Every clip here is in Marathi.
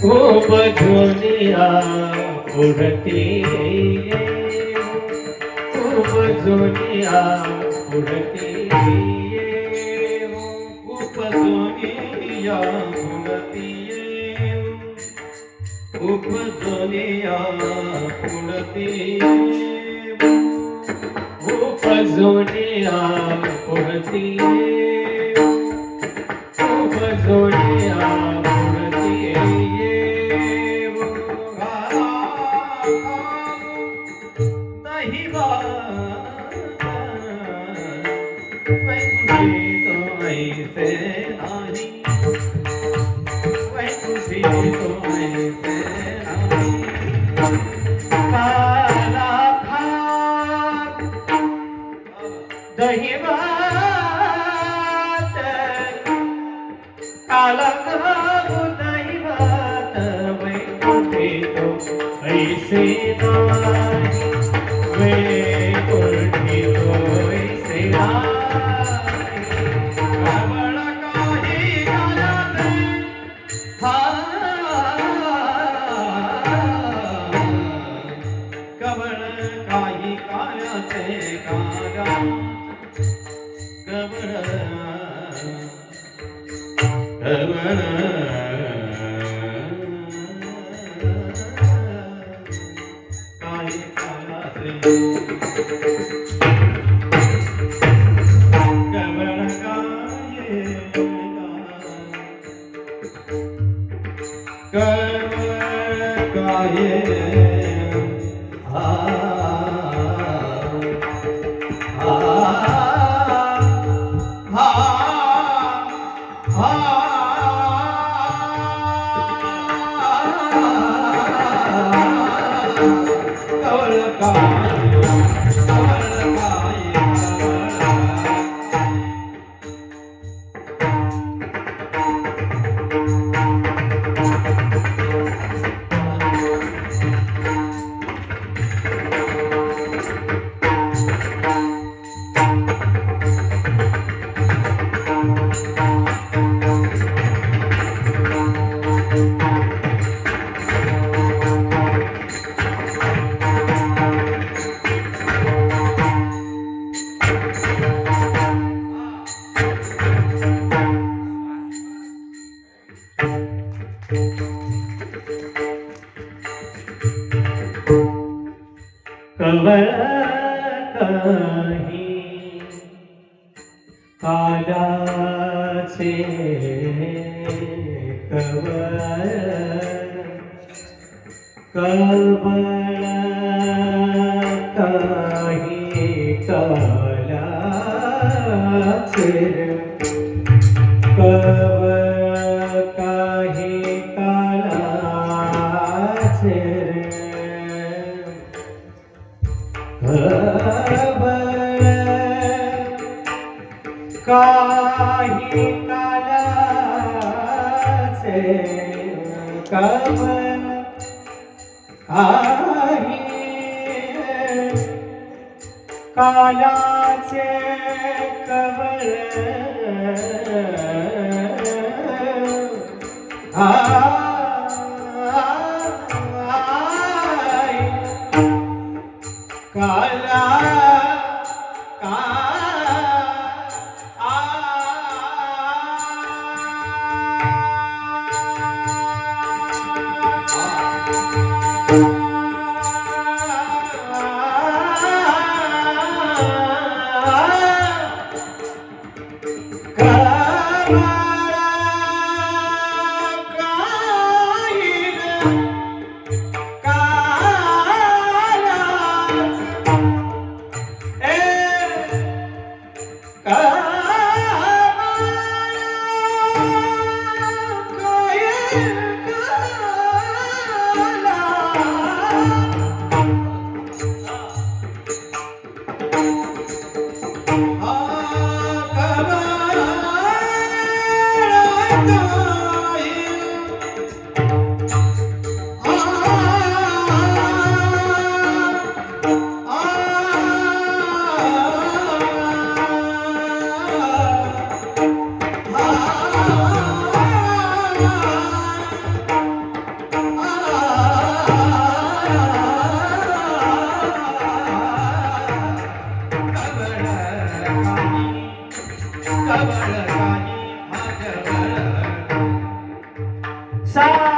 खूप दुनिया उडती खूप दुनिया उडती खूप दुनिया उडती खूप दुनिया उडती खूप दुनिया उडती दही भात काला खात दही भात वैकुंठी तो ऐसे नाही कवळ कवळ काही कालाचे कवळ कवळ काही कालाचे कवळ काही कालाचे कवळ काही कालाचे कवळ सा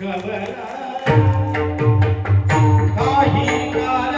खबर. काही का